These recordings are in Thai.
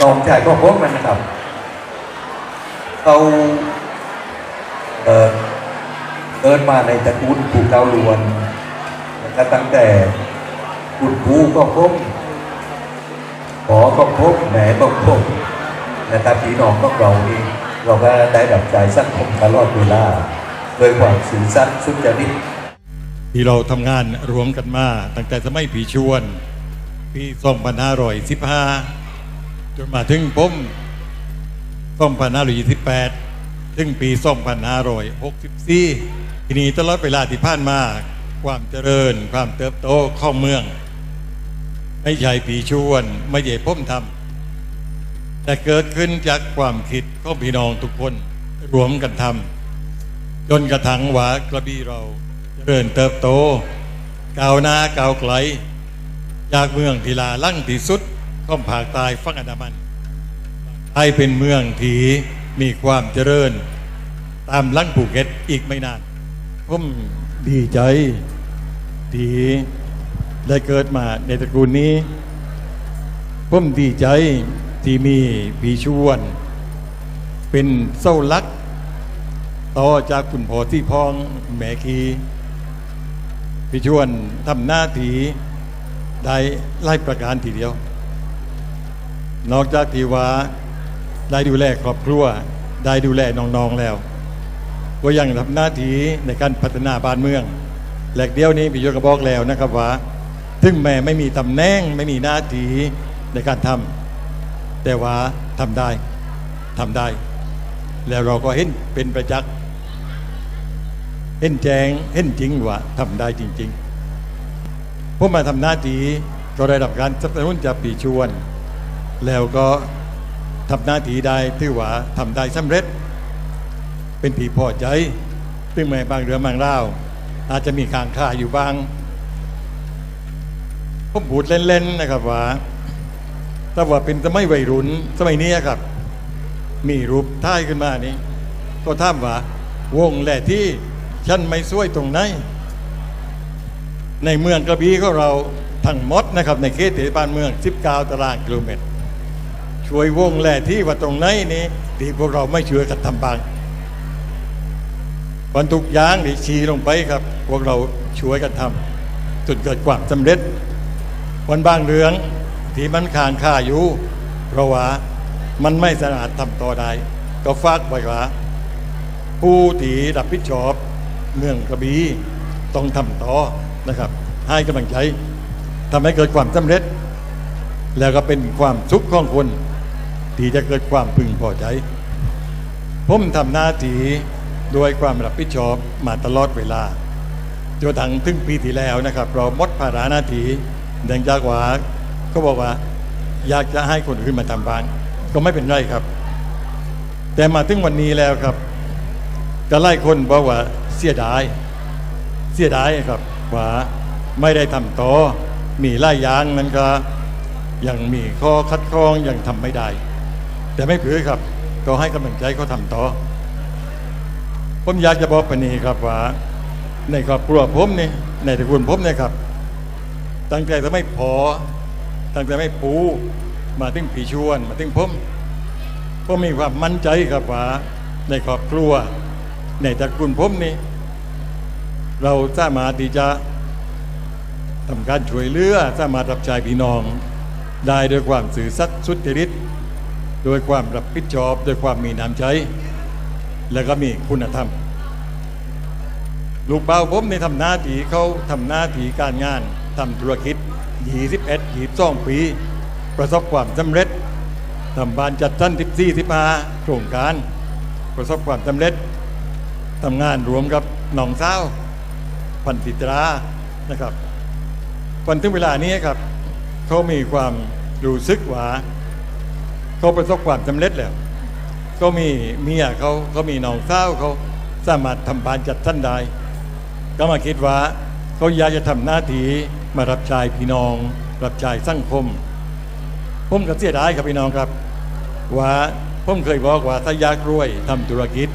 น้องชายของผมมันนะครับเขาเอ่อเกิดมาในตระกูลภูเกาลวนนะครับตั้งแต่คุณครูก็พมขอก็พมแหม่ก็พมนะครับพี่น้องของเรานี่เราก็ได้ดับใจสังคมตลอดเวลาโดยความสื่อสัตย์สุจริตที่เราทำงานรวมกันมา ตั้งแต่สมัยผีชวน ปี 2515 จนมาถึงผม2528ถึงปี2564ทีนี้ตลอดเวลาที่ผ่านมา ความเจริญ ความเติบโตของเมือง ไม่ใช่ผีชวน ไม่ใช่ผมทำแต่เกิดขึ้นจากความคิดของพี่น้องทุกคนรวมกันทำจนกระทั่งว่ากระบี่เราเจริญเติบโตก้าวหน้าก้าวไกลจากเมืองทีลาลั่งที่สุด ของภาคใต้ฝั่งอันดามันให้เป็นเมืองที่มีความเจริญ ตามลังภูเก็ตอีกไม่นานผมดีใจที่ได้เกิดมาในตระกูลนี้ผมดีใจที่มีพี่ชวน เป็นเส้าลักต่อจากคุณพ่อที่พองแม่คีพี่ชวนทำหน้าที่ได้ไล่ประการทีเดียว นอกจากที่ว่าได้ดูแลครอบครัว ได้ดูแลน้องๆแล้ว ก็ยังทำหน้าที่ในการพัฒนาบ้านเมืองแหลกเดียวนี้พี่ยศก็บอกแล้วนะครับว่าถึงแม้ไม่มีตำแหน่งไม่มีหน้าที่ในการทำแต่ว่าทำได้ทำได้ แล้วเราก็เห็นเป็นประจักษ์เห็นแจงเห็นจริงว่าทำได้จริงๆผมมาทำหน้าที่ก็ได้รับการสนับสนุนจากปีชวน แล้วก็ทำหน้าที่ได้ถือว่าทำได้สำเร็จ เป็นผีพอใจซึ่งแม้บางเรือบางเล่าอาจจะมีคางคาอยู่บ้างผมพูดเล่นๆนะครับว่าถ้าว่าเป็นสมัยวัยรุ่นสมัยนี้ครับ มีรูปท้ายขึ้นมานี่ก็ถามว่าวงแหละที่ฉันไม่ช่วยตรงไหนในเมืองกระบี่ของเราทั้งหมดนะครับ ในเขตเทศบาลเมือง 19 ตารางกิโลเมตร ช่วยวงแหละที่ว่าตรงไหนนี่ที่พวกเราไม่ช่วยกันทำบางวันทุกยางที่ชี้ลงไปครับ พวกเราช่วยกันทำจนเกิดความสำเร็จวันบางเรืองที่มันค้างค่าอยู่เพราะว่ามันไม่สามารถทำต่อได้ก็ฝากไว้ว่าผู้ที่รับผิดชอบเมืองกระบี่ต้องทำต่อนะครับให้กำลังใจทำให้เกิดความสำเร็จ แล้วก็เป็นความสุขของคน ที่จะเกิดความพึงพอใจ ผมทำหน้าที่ด้วยความรับผิดชอบมาตลอดเวลาจนถึงถึงปีที่แล้วนะครับ เราหมดภาระหน้าที่เนื่องจากว่าเขาบอกว่า อยากจะให้คนอื่นมาทำบ้างก็ไม่เป็นไรครับ แต่มาถึงวันนี้แล้วครับก็ไล่คนบอกว่าเสียดาย เสียดายครับว่าไม่ได้ทำต่อมีไล่ยางนั้นก็ยังมีข้อคัดค้องยังทำไม่ได้ แต่ไม่ผือครับก็ให้กำลังใจเขาทำต่อ ผมอยากจะบอกปณีครับว่าในครอบครัวผมนี่ในตระกูลผมเนี่ยครับ ตั้งแต่จะไม่พอ ตั้งแต่ไม่ปูมาถึงผีชวน มาถึงผมผมมีความมั่นใจครับว่าในครอบครัว ในตระกูลผมนี่เราสามารถที่จะทำการช่วยเหลือสามารถรับใช้พี่น้อง ได้ด้วยความสื่อสัตย์สุจริต โดยความรับผิดชอบโดยความมีน้ำใจ แล้วก็มีคุณธรรม ลูกเบาผมในทำหน้าที่เขาทำหน้าที่การงานทำธุรกิจ 21 22 ปี ประสบความสำเร็จทำบ้านจัดสั้น14 15โครงการ ประสบความสำเร็จทำงานรวมกับหนองสาพันธิตรานะครับวันถึงเวลานี้ครับเขามีความรู้สึกว่า เขาประสบความสำเร็จแล้ว ก็มีเมียเขาเขามีน้องสาวเขาสามารถทำบ้านจัดสั้นได้ก็มาคิดว่าเขาอยากจะทำหน้าที่มารับใช้พี่น้อง รับใช้สังคมผมก็เสียดายครับพี่น้องครับ ว่าผมเคยบอกว่าถ้ายากรวยทำธุรกิจ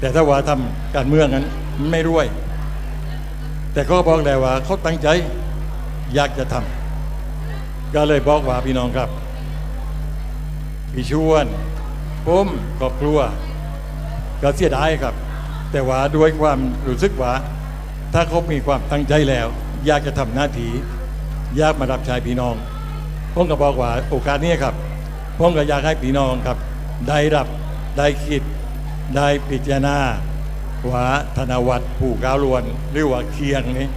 แต่ถ้าว่าทำการเมืองนั้นมันไม่รวย แต่เขาบอกแล้วว่าเขาตั้งใจอยากจะทำก็เลยบอกว่าพี่น้องครับ พี่ชวนผมครอบครัว ก็เสียดายครับ แต่ว่าด้วยความรู้สึกว่า ถ้าเขามีความตั้งใจแล้ว อยากจะทำหน้าที่อยากมารับใช้พี่น้องผมก็บอกว่าโอกาสนี้ครับผมก็อยากให้พี่น้องครับ ได้รับได้คิด ได้พิจารณาว่าธนวัฒน์ผู้ก้าวลวน หรือว่าเคียงนี้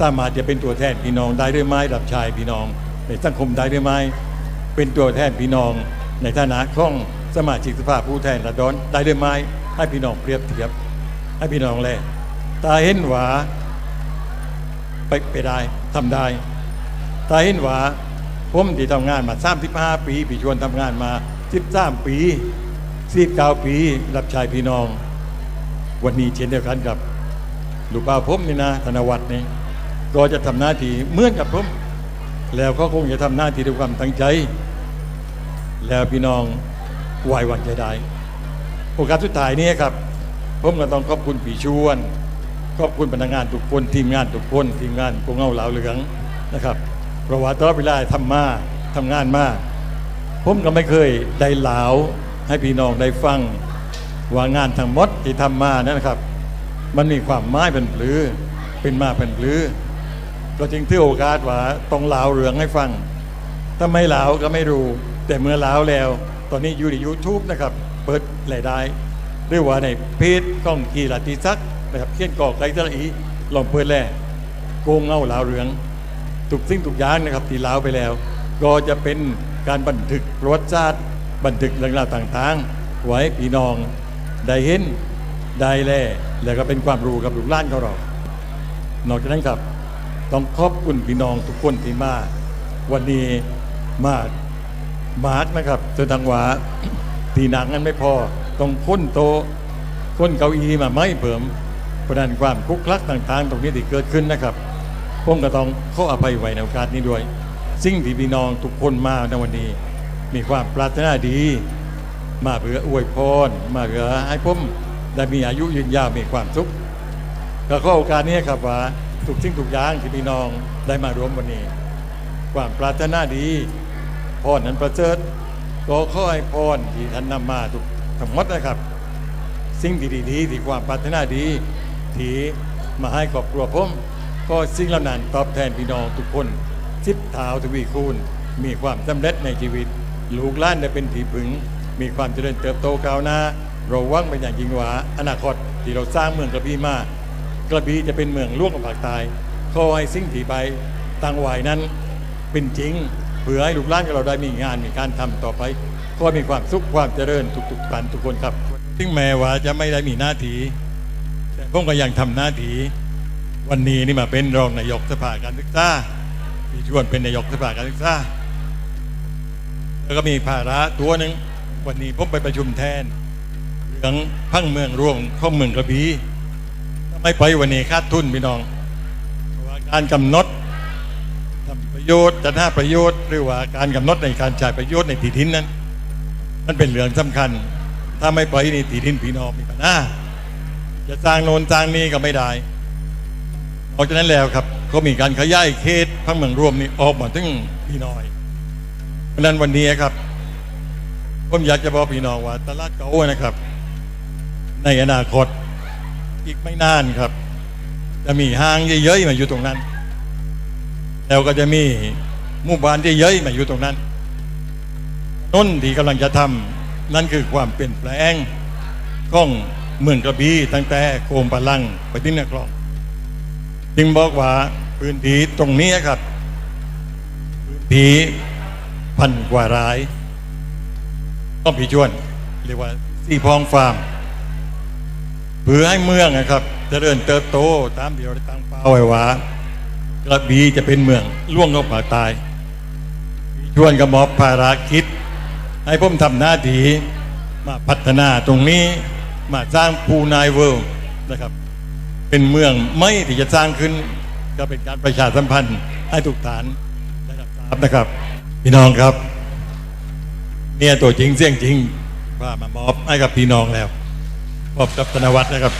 สามารถจะเป็นตัวแทนพี่น้องได้หรือไม่รับใช้พี่น้อง ในสังคมได้หรือไม่เป็นตัวแทนพี่น้อง ในฐานะของสมาชิกสภาผู้แทนระดอนได้หรือไม่ให้พี่น้องเปรียบเทียบ ให้พี่น้องแลตาเห็นว่าไปไปได้ทำได้ ตาเห็นว่าผมที่ทำงานมา35ปีพี่ชวนทำงานมา13ปี19ปี รับใช้พี่น้อง วันนี้เช่นเดียวกันกับลูกบ้าผมนี่นะธนวัฒน์นี่ก็จะทำหน้าที่เหมือนกับผม แล้วก็คงจะทำหน้าที่ด้วยความตั้งใจ แล้วพี่น้องไว้วางใจได้โอกาสสุดท้ายนี้ครับผมก็ต้องขอบคุณพี่ชวนขอบคุณพนักงานทุกคนทีมงานทุกคนทีมงานกงเงาเหลาเหลืองนะครับเพราะว่าตลอดเวลาทำมาทำงานมาผมก็ไม่เคยได้เหลาให้พี่น้องได้ฟังว่างานทั้งหมดที่ทำมานั่นนะครับ มันมีความหมายเป็นปลือเป็นมาเป็นปลือก็จึงถือโอกาสว่าต้องเหลาเรืองให้ฟังถ้าไม่เหลาก็ไม่รู้ แต่เมื่อเหลาแล้ว ตอนนี้อยู่ใน YouTube นะครับ เปิดรายได้หรือว่าในเพจก้องกีฬาติซักนะครับเขียนกอกไกตะอีลองเปิดแล่โกงเงาลาวเรืองทุกสิ่งทุกอย่างนะครับที่เหลาไปแล้ว ก็จะเป็นการบันทึกประวัติศาสตร์บันทึกเรื่องราวต่างๆ ไว้พี่น้องได้เห็นได้แล่แล้วก็เป็นความรู้กับลูกหล้านของเรา นอกจากนั้นครับ ต้องขอบคุณพี่น้องทุกคนที่มา วันนี้มา มาร์กนะครับจนทางหวาตีหนังนั้นไม่พอต้องค้นโตะค้นเก้าอี้มาไม่เพิ่มเพราะนั้นความคลุกคลักต่างๆ ตรงนี้ที่เกิดขึ้นนะครับผมก็ต้องข้ออภัยไว้ในโอกาสนี้ด้วย สิ่งที่พี่น้องทุกคนมาในวันนี้ มีความปรารถนาดี มาเพื่ออวยพรมาเพื่อให้ผมได้มีอายุยืนยาวมีความสุขก็ขอโอกาสนี้ครับว่าทุกสิ่งทุกอย่างที่พี่น้องได้มารวมวันนี้ ความปรารถนาดี พรนั้นประเสริฐก็ขอให้พรที่ท่านนำมาทุกทั้งหมดนะครับ สิ่งที่ดีๆที่ความปรารถนาดีที่มาให้ครอบครัวผมก็สิ่งเหล่านั้นตอบแทนพี่น้องทุกคนสิบเท้าทวีคูณมีความสำเร็จในชีวิต ลูกล้านได้เป็นที่พึง มีความเจริญเติบโตก้าวหน้าเราหวังเป็นอย่างยิ่งว่าอนาคตที่เราสร้างเมืองกระบี่มากระบี่จะเป็นเมืองล่วงของภาคใต้ขอให้สิ่งที่ไปตั้งไว้นั้นเป็นจริง เพื่อให้ลูกหล้านของเราได้มีงานมีการทำต่อไปก็มีความสุขความเจริญทุกๆท่านทุกคนครับถึงแม้ว่าจะไม่ได้มีหน้าที่แต่ผมก็ยังทำหน้าที่วันนี้นี่มาเป็นรองนายกสภาการศึกษาที่ชวนเป็นนายกสภาการศึกษาแล้วก็มีภาระตัวหนึ่งวันนี้ผมไปประชุมแทนเรื่องพังเมืองร่วมข้องเมืองกระบี่ไม่ไปวันนี้คาดทุนพี่น้องเพราะว่าการกำหนด โยชน์จะหน้าประโยชน์ หรือว่าการกำหนดในการจ่ายประโยชน์ในที่ดินนั้นมันเป็นเรื่องสำคัญ ถ้าไม่ไปในที่ดินพี่น้องมีปัญหาจะสร้างโนนสร้างนี้ก็ไม่ได้เพราะนั้นแล้วครับก็มีการขยายเขตพังเมืองรวมนี่ออกมาถึงพี่น้อยเพราะนั้นวันนี้ครับผมอยากจะบอกพี่น้องว่าตลาดเก่านะครับ ในอนาคตอีกไม่นานครับ จะมีห้างเยอะๆมาอยู่ตรงนั้น แล้วก็จะมีหมู่บ้านเยอะมาอยู่ตรงนั้นต้นที่กำลังจะทำนั่นคือความเปลี่ยนแปลงของเมืองกระบี่ตั้งแต่โคมปะลังไปที่นครจึงบอกว่าพื้นที่ตรงนี้ครับ พื้นที่พันกว่ารายต้องผีจวนเรียกว่าสี่พองฟาร์มเพื่อให้เมืองนะครับเจริญเติบโตตามเดียวตั้งเป้าไว้ว่า กระบี่จะเป็นเมืองล่วงเข้าป่าตาย ชวนกับมอบภารากิจให้ผมทำหน้าที่มาพัฒนาตรงนี้มาสร้างปูนายเวิลด์นะครับ เป็นเมืองไม่ที่จะสร้างขึ้น ก็เป็นการประชาสัมพันธ์ให้ทุกฐานได้รับทราบนะครับ พี่น้องครับ เนี่ยตัวจริงเสียงจริงว่ามามอบให้กับพี่น้องแล้วมอบกับธนวัฒน์นะครับ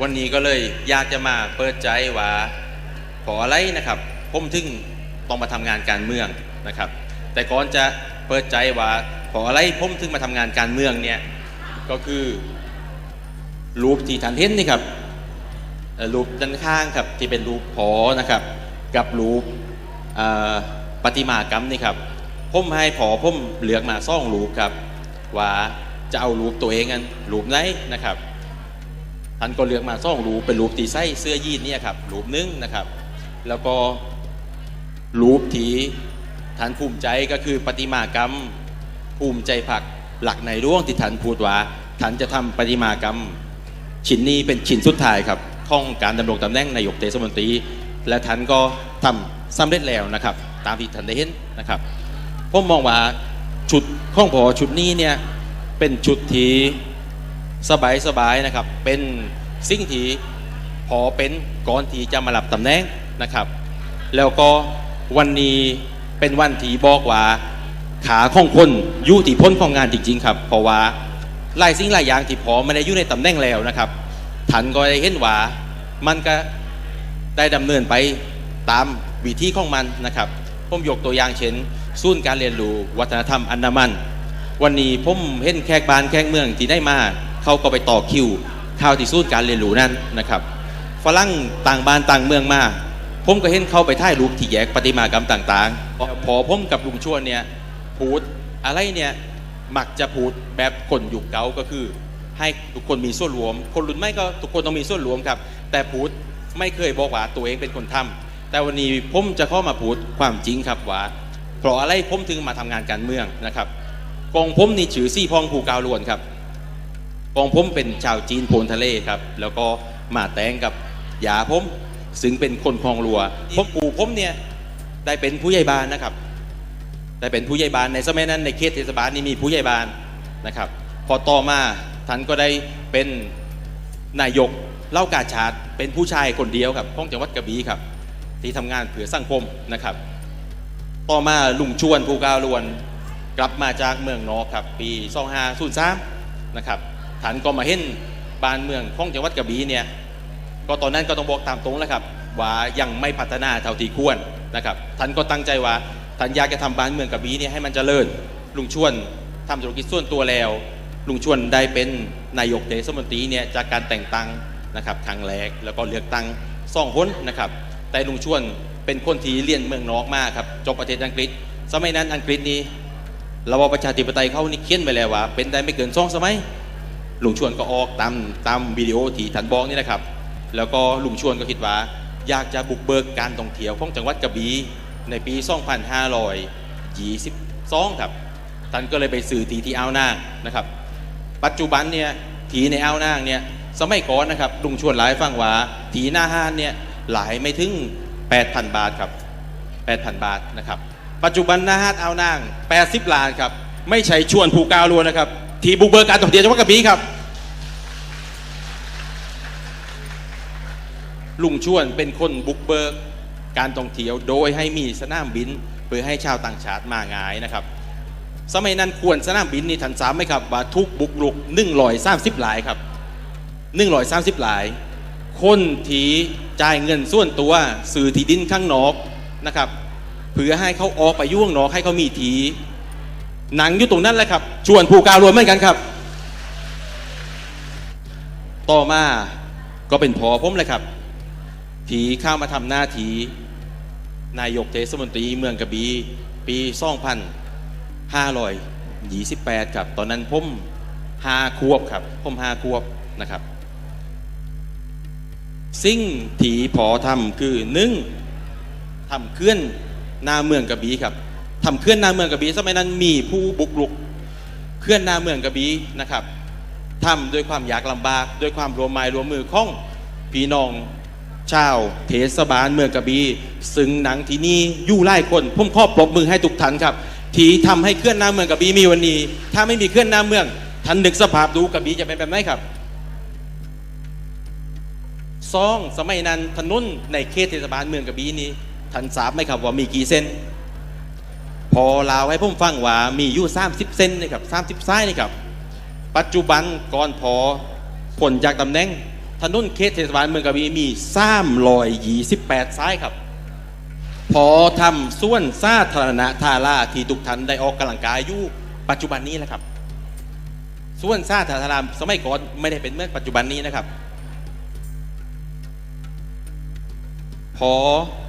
วันนี้ก็เลยอยากจะมาเปิดใจว่าขออะไรนะครับ ผมถึงต้องมาทำงานการเมืองนะครับ แต่ก่อนจะเปิดใจว่าเพออะไรผมถึงมาทำงานการเมืองเนี่ยก็คือรูปที่ท่านเห็นนี่ครับรูปด้านข้างครับที่เป็นรูปพอนะครับ กับรูปประติมากรรมนี่ครับผมให้พอผมเลือกมาซ่องรูปครับว่าจะเอารูปตัวเองกันรูปไหนนะครับ ท่านก็เลือกมาซ่องรูปเป็นรูปตีไส้เสื้อยีนเนี่ยครับรูปนึงนะครับ แล้วก็รูปที่ท่านภูมิใจก็คือประติมากรรมภูมิใจผักหลักในร่วงที่ท่านพูดว่าท่านจะทำประติมากรรมชิ้นนี้เป็นชิ้นสุดท้ายครับของการดำรงตำแหน่งนายกเทศมนตรี และท่านก็ทำสำเร็จแล้วนะครับ ตามที่ท่านได้เห็นนะครับผมมองว่าชุดข้องพอชุดนี้เนี่ยเป็นชุดที่ สบายสบายนะครับ เป็นสิ่งที่พอเป็นก่อนที่จะมารับตำแหน่งนะครับ แล้วก็วันนี้เป็นวันที่บอกว่าขาของคนยุติพ้นของงานจริง ๆ ครับ เพราะว่าหลายสิ่งหลายอย่างที่พอไม่ได้อยู่ในตำแหน่งแล้วนะครับท่านก็ได้เห็นว่ามันก็ได้ดำเนินไปตามวิธีของมันนะครับผมยกตัวอย่างเช่นศูนย์การเรียนรู้วัฒนธรรมอันดามัน วันนี้ผมเห็นแขกบ้านแขกเมืองที่ได้มา เขาก็ไปต่อคิวเข้าวที่ศูนย์การเรียนรู้นั่นนะครับฝรั่งต่างบ้านต่างเมืองมาผมก็เห็นเขาไปถ่ายรูปที่แยกประติมากรรมต่างๆพอพอผมกับลุงชวนเนี่ยพูดอะไรเนี่ยมักจะพูดแบบคนยุคเก่าก็คือ ให้ทุกคนมีส่วนรวม คนรุ่นใหม่ก็ทุกคนต้องมีส่วนรวมครับ แต่พูดไม่เคยบอกว่าตัวเองเป็นคนทำแต่วันนี้ผมจะเข้ามาพูดความจริงครับว่าเพราะอะไรผมถึงมาทำงานการเมืองนะครับกองผมนี่ชื่อซี่พองภูกาวลวนครับ กองผมเป็นชาวจีนโพนทะเลครับ แล้วก็มาแต่งกับยาผมซึ่งเป็นคนคลองรัวผมปู่ผมเนี่ยได้เป็นผู้ใหญ่บ้านนะครับ ได้เป็นผู้ใหญ่บ้านในสมัยนั้นในเขตเทศบาลนี่มีผู้ใหญ่บ้านนะครับ พอต่อมาท่านก็ได้เป็นนายกเล่ากาชาดเป็นผู้ชายคนเดียวครับของจังหวัดกระบี่ครับ ที่ทำงานเผื่อสังคมนะครับ ต่อมาลุงชวนภูกาวลวน กลับมาจากเมืองนอกครับ ปี2503นะครับ ท่านก็มาเห็นบ้านเมืองของจังหวัดกระบี่เนี่ยก็ตอนนั้นก็ต้องบอกตามตรงแล้วครับว่ายังไม่พัฒนาเท่าที่ควรนะครับท่านก็ตั้งใจว่าท่านอยากจะทำบ้านเมืองกระบี่เนี่ยให้มันเจริญลุงชวนทำธุรกิจส่วนตัวแล้ว ลุงชวนได้เป็นนายกเทศมนตรีเนี่ยจากการแต่งตั้งนะครับครั้งแรกแล้วก็เลือกตั้งสองคนนะครับแต่ลุงชวนเป็นคนที่เรียนเมืองนอกมากครับจบประเทศอังกฤษ สมัยนั้นอังกฤษนี่ระบอบประชาธิปไตยเขานี่เขียนไปแล้วว่า เป็นได้ไม่เกินสองสมัย ลุงชวนก็ออกตามตามวิดีโอที่ท่านบอกนี่นะครับ แล้วก็ลุงชวนก็คิดว่า อยากจะบุกเบิกการท่องเที่ยวของจังหวัดกระบี่ในปี 2522ครับท่านก็เลยไปสื่อทีที่อ่าวนางนะครับ ปัจจุบันเนี่ยทีในอ่าวนางเนี่ยสมัยก่อนนะครับลุงชวนหลายฟังว่าทีหน้าห้านเนี่ยหลายไม่ถึง 8,000 บาทครับ 8,000 บาทนะครับ ปัจจุบันหน้าห้านอ่าวนาง 80 ล้านครับ ไม่ใช่ชวนผูกกาวลวนนะครับ ทีบุกเบิกการท่องเที่ยวจังหวัดกระบี่ครับ ลุงชวนเป็นคนบุกเบิกการท่องเที่ยวโดยให้มีสนามบินเพื่อให้ชาวต่างชาติมาง่ายนะครับ สมัยนั้นควรสนามบินนี่ทันสามไหมครับว่าทุกบุกรุก130หลายครับ130หลาย คนที่จ่ายเงินส่วนตัวสื่อที่ดินข้างนอกนะครับเพื่อให้เขาออกไปยุ่งนอกให้เขามีที หนังอยู่ตรงนั้นแหละครับ ชวนผูกกาวรวมเหมือนกันครับ ต่อมาก็เป็นพอผมเลยครับทีเข้ามาทำหน้าทีนายกเทศมนตรีเมืองกระบี่ปี2528 ครับ ตอนนั้นผมห้าควบครับผมห้าควบนะครับ สิ่งที่พอทำคือหนึ่งทำเคลื่อนหน้าเมืองกระบี่ครับ ทำเคลื่อนนาเมืองกระบี่สมัยนั้นมีผู้บุกรุกเคลื่อนนาเมืองกระบี่นะครับทำด้วยความยากลำบากด้วยความรวมไม้รวมมือของพี่น้องชาวเทศบาลเมืองกระบี่ซึ่งหนังที่นี่ยู่ไล่คนผมขอปรบมือให้ทุกท่านครับ ที่ทำให้เคลื่อนน้าเมืองกระบี่มีวันนี้ ถ้าไม่มีเคลื่อนน้าเมืองท่านนึกสภาพดูกระบี่จะเป็นแบบไหนครับซองสมัยนั้นถนนในเขตเทศบาลเมืองกระบี่นี้ท่านทราบไหมครับว่ามีกี่เส้น พอลาวให้ผมฟังว่ามีอยู่30เส้นนะครับ30ซ้ายนี่ครับ ปัจจุบันก่อนพอผลจากตำแหน่งถนนเขตเทศบาลเมืองกระบี่มี328ซ้ายครับ พอทำส่วนสาธารณะทาราที่ทุกท่านได้ออกกำลังกายอยู่ปัจจุบันนี้แหละครับส่วนสาธารณะสมัยก่อนไม่ได้เป็นเหมื่อนปัจจุบันนี้นะครับ พอ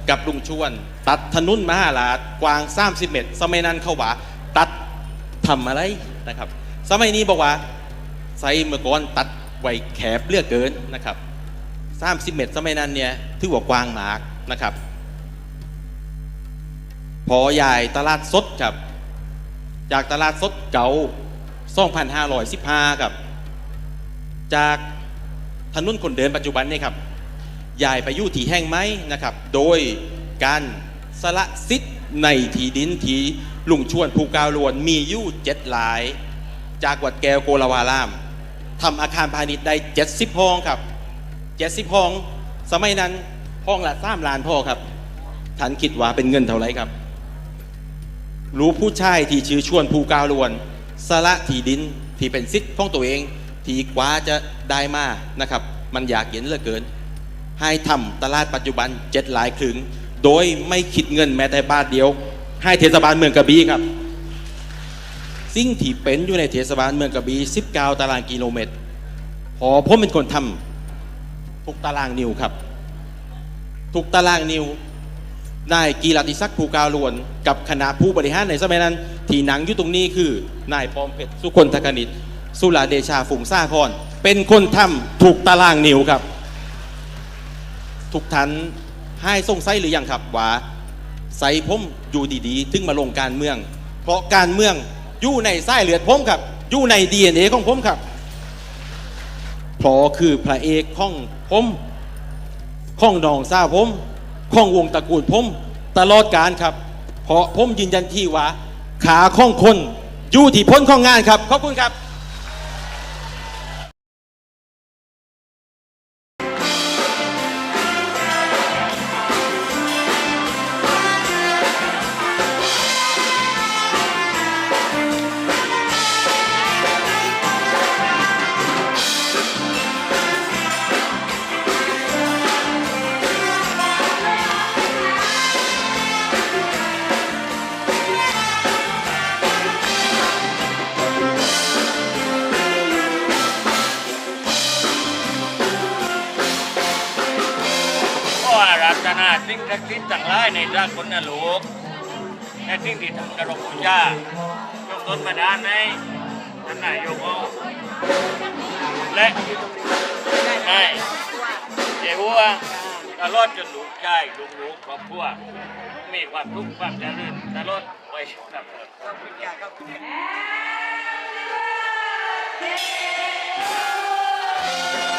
กับลุงชวน ตัดถนนมหาลาดกว้าง 30 เมตร สมัยนั้นเขาว่า ตัดทำอะไรนะครับ สมัยนี้บอกว่าไซเมื่อก่อนตัดไว้แคบเลือกเกินนะครับ30 เมตร สมัยนั้นเนี่ยถือว่ากว้างมากนะครับ พอใหญ่ตลาดสดครับ จากตลาดสดเก่า2,515ครับ จากถนนคนเดินปัจจุบันนี่ครับ ย้ายไปอยู่ที่แห่งไหมนะครับ โดยการสละสิทธิ์ในที่ดินที่ลุงชวนภูกาวลวนมีอยู่เจ็ดหลาย จากวัดแก้วโกลาวารามทำอาคารพาณิชย์ได้70ห้องครับ70ห้อง สมัยนั้นห้องละสามล้านพ่อครับท่านคิดว่าเป็นเงินเท่าไรครับ รู้ผู้ชายที่ชื่อชวนภูกาวลวนสละที่ดินที่เป็นสิทธิ์ของตัวเอง ที่กว่าจะได้มานะครับ มันอยากเห็นเหลือเกิน ให้ทำตลาดปัจจุบันเจ็ดหลายครึ่งโดยไม่คิดเงินแม้แต่บาทเดียว ให้เทศบาลเมืองกระบี่ครับ สิ่งที่เป็นอยู่ในเทศบาลเมืองกระบี่19 ตารางกิโลเมตร พอผมเป็นคนทำทุกตารางนิ้วครับ ทุกตารางนิ้วนายกีรติศักดิ์ภูกาลวน กับคณะผู้บริหารในสมัยนั้น ที่หนังอยู่ตรงนี้คือนายปอมเพชรสุคนทกนิตสุราเดชาฝุงซ่าคอนเป็นคนทำถูกตารางนิ้วครับ ทุกท่านให้ส่งไสัยหรือยังครับว่าใส่ผมอยู่ดีๆ ถึงมาลงการเมือง เพราะการเมืองอยู่ในไส้เลือดผมครับ อยู่ใน DNA ของผมครับเพราะคือพระเอกของผมของนองสาผมของวงตระกูลผมตลอดการครับ เพราะผมยืนยันที่ว่า ขาของคนอยู่ที่พ้นของงานครับ ขอบคุณครับ ในสากลนโลกและสิ่งที่ทำกระรบบูชายกต้นมาด้านในท่านนายกเอาและนายเจ้าหัวตลอดจนลูกชายลูกลูกครอบครัวมีความทุกข์ความเจริญตลอดไปครับขอบคุณยาครับ Yeah.